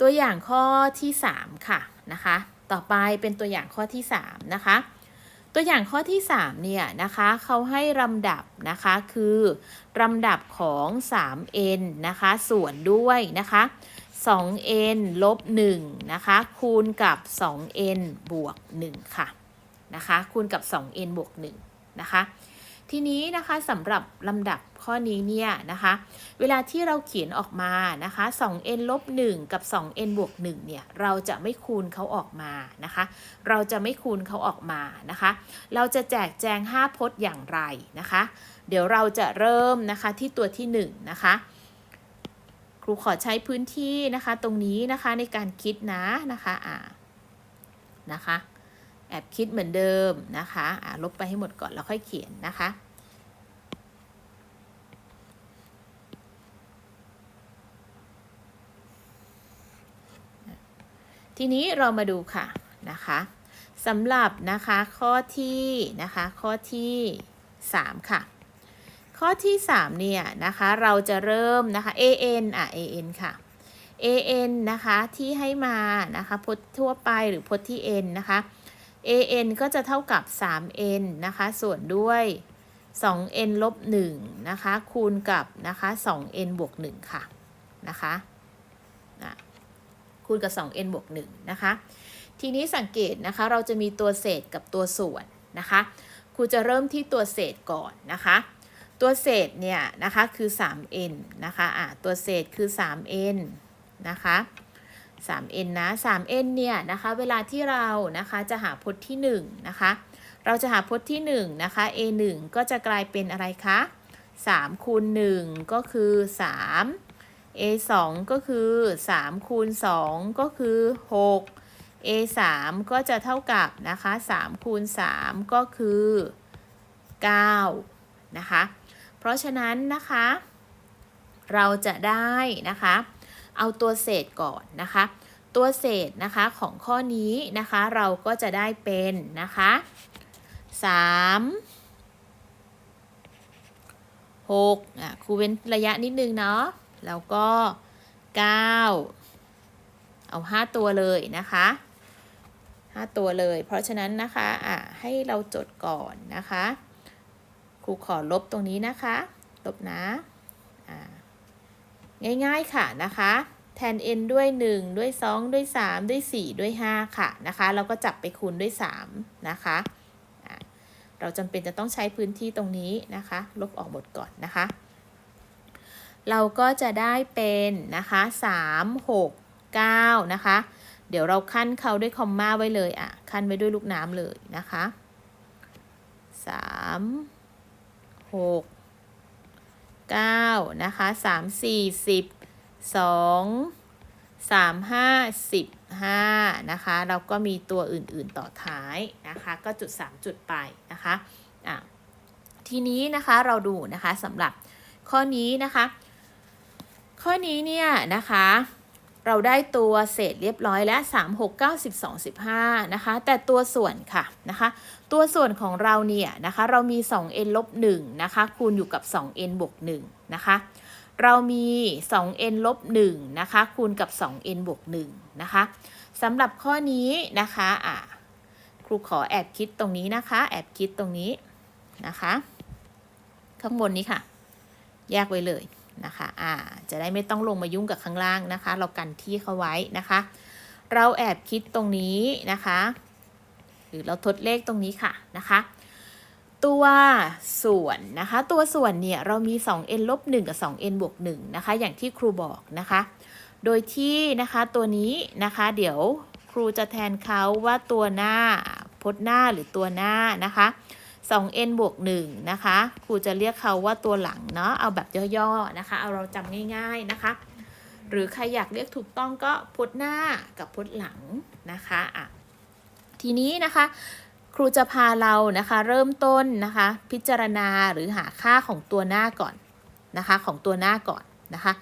ตัวอย่างข้อที่ 3 ค่ะนะคะ ต่อไปเป็นตัวอย่างข้อที่ 3 นะคะ ตัวอย่างข้อที่ 3 เนี่ยนะคะเขาให้ลำดับนะคะคือลำดับของ 3n นะคะส่วนด้วยนะคะ 2n ลบ1นะคะคูณกับ 2n บวก1ค่ะนะคะคูณกับ 2n บวก1นะคะ ทีนี้นะคะสำหรับลำดับข้อนี้เนี่ยนะคะ เวลาที่เราเขียนออกมานะคะ 2n ลบ1กับ 2n บวก1เนี่ย เราจะไม่คูณเขาออกมานะคะ เราจะไม่คูณเขาออกมานะคะ เราจะแจกแจง 5 พจน์อย่างไรนะคะ เดี๋ยวเราจะเริ่มนะคะที่ตัวที่ 1 นะคะ ครูขอใช้พื้นที่นะคะตรงนี้นะคะในการคิดนะนะคะอ่านะคะแอบคิดเหมือนเดิมนะคะอ่าลบไปให้หมดก่อนแล้วค่อยเขียนนะคะ ทีนี้เรามาดูค่ะนะคะสำหรับนะคะข้อที่นะคะข้อที่ 3 ค่ะ ข้อที่ 3 เนี่ยนะคะเราจะเริ่มนะคะ an อะ an ค่ะ an นะคะที่ให้มานะคะพจน์ทั่วไปหรือพจน์ที่ n นะคะ an ก็จะเท่ากับ 3n นะคะส่วนด้วย 2n ลบ1นะคะคูณกับนะคะ 2n บวก1ค่ะนะคะนะ คูณกับ 2n บวก1นะคะ ทีนี้สังเกตนะคะเราจะมีตัวเศษกับตัวส่วนนะคะครูจะเริ่มที่ตัวเศษก่อนนะคะตัวเศษเนี่ยนะคะคือ 3n นะคะอะตัวเศษคือ 3n นะคะ 3n นะ 3n เนี่ยนะคะเวลาที่เรานะคะจะหาพจน์ที่1นะคะเราจะหาพจน์ที่1นะคะ a 1ก็จะกลายเป็นอะไรคะ3คูณ1ก็คือ 3 a 2ก็คือ3คูณ2ก็คือ6 a 3ก็จะเท่ากับนะคะ3คูณ3ก็คือ9นะคะ เพราะฉะนั้นนะคะ เราจะได้นะคะ เอาตัวเศษก่อนนะคะ ตัวเศษนะคะของข้อนี้นะคะ เราก็จะได้เป็นนะคะ3 6อะครูเว้นระยะนิดนึงเนาะ แล้วก็ 9 เอา 5 ตัวเลยนะคะ 5 ตัวเลย เพราะฉะนั้นนะคะอะให้เราจดก่อนนะคะ ครูขอลบตรงนี้นะคะ ลบนะอ่าง่ายๆค่ะนะคะ แทน n ด้วย 1 ด้วย 2 ด้วย 3 ด้วย 4 ด้วย 5 ค่ะนะคะ เราก็จับไปคูณด้วย 3 นะคะะเราจำเป็นจะต้องใช้พื้นที่ตรงนี้นะคะ ลบออกหมดก่อนนะคะ เราก็จะได้เป็นนะคะ3 6 9นะคะ เดี๋ยวเราขั้นเขาด้วยคอมมาไว้เลยอะ ขั้นไว้ด้วยลูกน้ำเลยนะคะ3 6 9นะคะ3 4 10 2 3 5 15นะคะเราก็มีตัวอื่นๆต่อท้ายนะคะก็จุด 3 จุดไปนะคะอะทีนี้นะคะเราดูนะคะสำหรับข้อนี้นะคะ ข้อนี้เนี่ยนะคะเราได้ตัวเศษเรียบร้อยแล้ว3 6 9 12 15นะคะ แต่ตัวส่วนค่ะนะคะ ตัวส่วนของเราเนี่ยนะคะ เรามี 2n ลบ1นะคะ คูณอยู่กับ 2n บวก1นะคะ เรามี 2n ลบ1นะคะ คูณกับ 2n บวก1นะคะสำหรับข้อนี้นะคะอะครูขอแอบคิดตรงนี้นะคะ แอบคิดตรงนี้นะคะ ข้างบนนี้ค่ะ แยกไว้เลย นะคะอ่าจะได้ไม่ต้องลงมายุ่งกับข้างล่างนะคะ เรากันที่เขาไว้นะคะ เราแอบคิดตรงนี้นะคะ หรือเราทดเลขตรงนี้ค่ะนะคะตัวส่วนนะคะ ตัวส่วนเนี่ยเรามี 2n ลบ1กับ 2n บวก1นะคะ อย่างที่ครูบอกนะคะ โดยที่นะคะตัวนี้นะคะ เดี๋ยวครูจะแทนเขาว่าตัวหน้าพจน์หน้าหรือตัวหน้านะคะ 2n บวก1นะคะ ครูจะเรียกเขาว่าตัวหลังเนาะ เอาแบบย่อๆนะคะ เอาเราจำง่ายๆนะคะ หรือใครอยากเรียกถูกต้องก็พจน์หน้ากับพจน์หลังนะคะอะทีนี้นะคะครูจะพาเรานะคะเริ่มต้นนะคะ พิจารณาหรือหาค่าของตัวหน้าก่อนนะคะ ของตัวหน้าก่อนนะคะ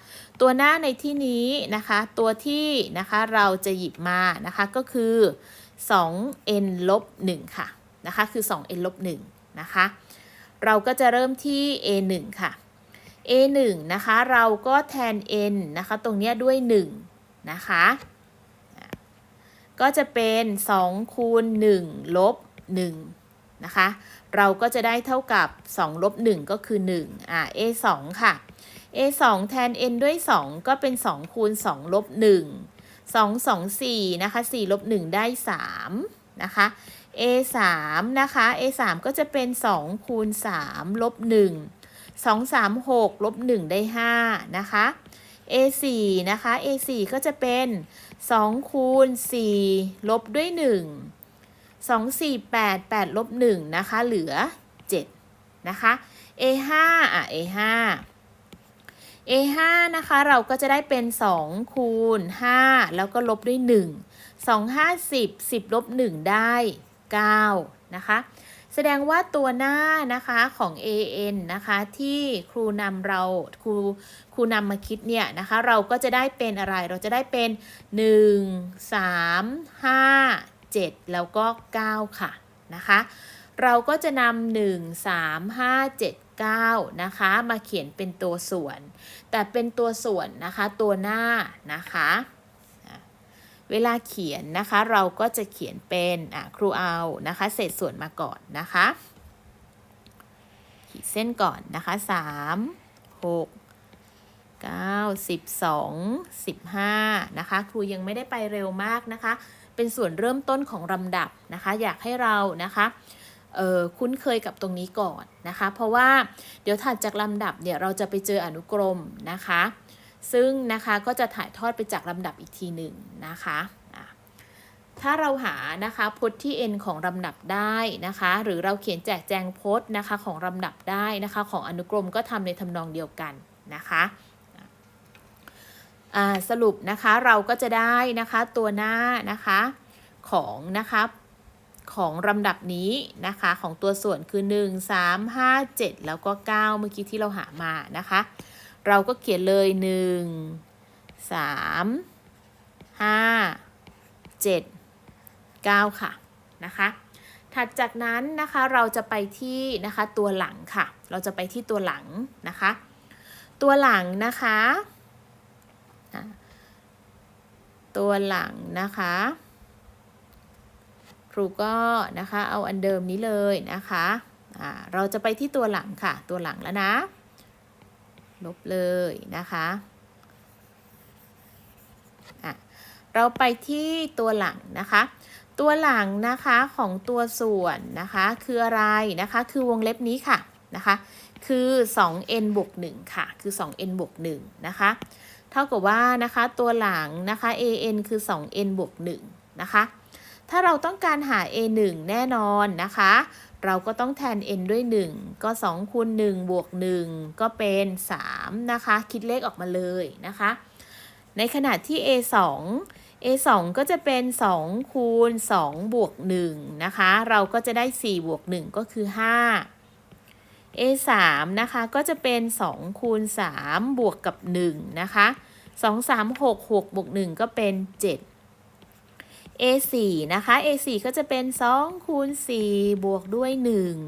ตัวหน้าในที่นี้นะคะ ตัวที่นะคะเราจะหยิบมานะคะก็คือ 2n ลบ1ค่ะนะคะคือ 2n ลบ1 นะคะ เราก็จะเริ่มที่ a 1 ค่ะ a 1 นะคะ เราก็แทน n นะคะ ตรงนี้ด้วย 1 นะคะอะก็จะเป็น2คูณ1ลบ1นะคะ เราก็จะได้เท่ากับ2ลบ1ก็คือ1อะ a 2 ค่ะ a 2 แทน n ด้วย 2 ก็เป็น 2 คูณ2ลบ1 2 2 4นะคะ4ลบ1ได้3นะคะ a 3นะคะ a 3ก็จะเป็น2คูณ3ลบ1 2 3 6ลบ1ได้ 5 นะคะ a 4นะคะ a 4ก็จะเป็น2คูณ4ลบด้วย 1 2 4 8 8ลบ1นะคะ เหลือ 7 นะคะ a 5อะ a 5 a 5นะคะเราก็จะได้เป็น 2 คูณ 5 แล้วก็ลบด้วย 1 2 5 10 10 ลบ 1 ได้ 9 นะคะ แสดงว่าตัวหน้านะคะของ an นะคะที่ครูนำเราครูครูนำมาคิดเนี่ยนะคะเราก็จะได้เป็นอะไรเราจะได้เป็น 1 3 5 7 แล้วก็ 9 ค่ะนะคะเราก็จะนำ1 3 5 7 9 นะคะมาเขียนเป็นตัวส่วน แต่เป็นตัวส่วนนะคะตัวหน้านะคะ เวลาเขียนนะคะเราก็จะเขียนเป็นครูเอานะคะ เศษส่วนมาก่อนนะคะ ขีดเส้นก่อนนะคะ 3 6 9 12 15 นะคะ ครูยังไม่ได้ไปเร็วมากนะคะ เป็นส่วนเริ่มต้นของลำดับนะคะ อยากให้เรานะคะคุ้นเคยกับตรงนี้ก่อนนะคะ เพราะว่าเดี๋ยวถัดจากลำดับเนี่ยเราจะไปเจออนุกรมนะคะ ซึ่งนะคะก็จะถ่ายทอดไปจากลำดับอีกทีหนึ่งนะคะถ้าเราหานะคะพจน์ที่ n ของลำดับได้นะคะ หรือเราเขียนแจกแจงพจน์นะคะของลำดับได้นะคะของอนุกรมก็ทำในทำนองเดียวกันนะคะสรุปนะคะเราก็จะได้นะคะตัวหน้านะคะของนะคะของลำดับนี้นะคะของตัวส่วนคือ 1 3 5 7 แล้วก็ 9 เมื่อกี้ที่เราหามานะคะ เราก็เขียนเลย1 3 5 7 9ค่ะนะคะถัดจากนั้นนะคะเราจะไปที่นะคะตัวหลังค่ะ เราจะไปที่ตัวหลังนะคะ ตัวหลังนะคะ ตัวหลังนะคะครูก็นะคะเอาอันเดิมนี้เลยนะคะเราจะไปที่ตัวหลังค่ะ ตัวหลังแล้วนะ ลบเลยนะคะะเราไปที่ตัวหลังนะคะ ตัวหลังนะคะของตัวส่วนนะคะคืออะไรนะคะคือวงเล็บนี้ค่ะนะคะคือ 2n บวก1ค่ะ คือ 2n บวก1นะคะ เท่ากับว่านะคะตัวหลังนะคะ an คือ 2n บวก1นะคะ ถ้าเราต้องการหา a 1แน่นอนนะคะ เราก็ต้องแทน n ด้วย 1 ก็ 2คูณ1บวก 1 ก็เป็น 3 นะคะ คิดเลขออกมาเลยนะคะ ในขณะที่ a 2 a 2ก็จะเป็น 2 คูณ 2 บวก 1 นะคะ เราก็จะได้ 4 บวก 1 ก็คือ 5 a 3นะคะ ก็จะเป็น 2 คูณ 3 บวกกับ 1 นะคะ 2 3 6 6 บวก 1 ก็เป็น 7 a 4 นะคะ a 4 ก็จะเป็น2คูณ4บวกด้วย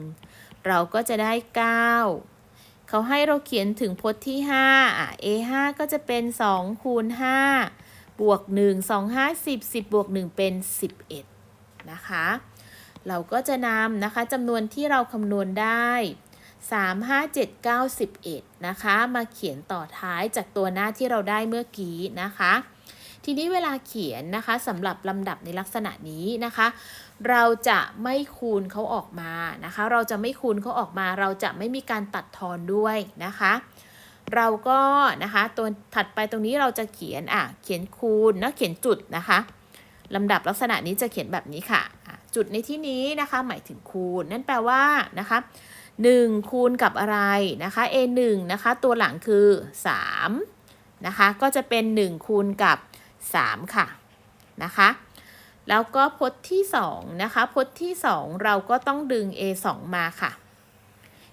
1 เราก็จะได้ 9 เขาให้เราเขียนถึงพจน์ที่5อะ a 5 ก็จะเป็น2คูณ5บวก 1 2 5 10 10บวก 1 เป็น 11 นะคะ เราก็จะนำนะคะจำนวนที่เราคำนวณได้ 3 5 7 9 11 นะคะ มาเขียนต่อท้ายจากตัวหน้าที่เราได้เมื่อกี้นะคะ ทีนี้เวลาเขียนนะคะสำหรับลำดับในลักษณะนี้นะคะ เราจะไม่คูณเขาออกมานะคะ เราจะไม่คูณเขาออกมา เราจะไม่มีการตัดทอนด้วยนะคะ เราก็นะคะตัวถัดไปตรงนี้เราจะเขียนอะเขียนคูณนะเขียนจุดนะคะลำดับลักษณะนี้จะเขียนแบบนี้ค่ะอะจุดในที่นี้นะคะหมายถึงคูณ นั่นแปลว่านะคะ1คูณกับอะไรนะคะ a 1นะคะ ตัวหลังคือ 3 นะคะ ก็จะเป็น 1 คูณกับ 3 ค่ะนะคะแล้วก็พจน์ที่2นะคะพจน์ที่ 2 เราก็ต้องดึง a 2 มาค่ะ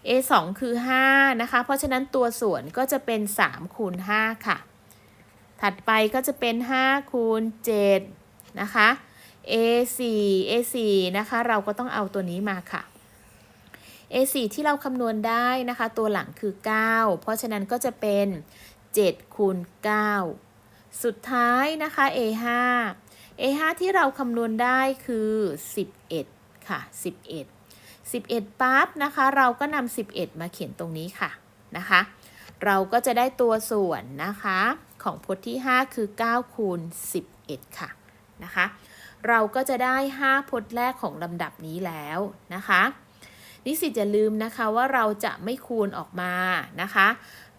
a 2 คือ5นะคะเพราะฉะนั้นตัวส่วนก็จะเป็น3คูณ5ค่ะ ถัดไปก็จะเป็น5คูณ7นะคะ a 4 a 4 นะคะเราก็ต้องเอาตัวนี้มาค่ะ a 4 ที่เราคำนวณได้นะคะ ตัวหลังคือ 9 เพราะฉะนั้นก็จะเป็น7คูณ9 สุดท้ายนะคะ A5 A5 ที่เราคำนวณได้คือ 11 ค่ะ 11 11ปั๊บนะคะ เราก็นำ11 มาเขียนตรงนี้ค่ะนะคะ เราก็จะได้ตัวส่วนนะคะ ของพจน์ที่ 5 คือ 9 คูณ 11 ค่ะนะคะ เราก็จะได้ 5 พจน์แรกของลำดับนี้แล้วนะคะ นิสิตอย่าลืมนะคะว่าเราจะไม่คูณออกมานะคะ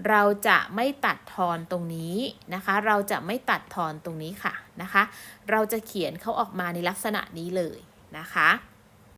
เราจะไม่ตัดทอนตรงนี้นะคะ เราจะไม่ตัดทอนตรงนี้ค่ะนะคะ เราจะเขียนเขาออกมาในลักษณะนี้เลยนะคะ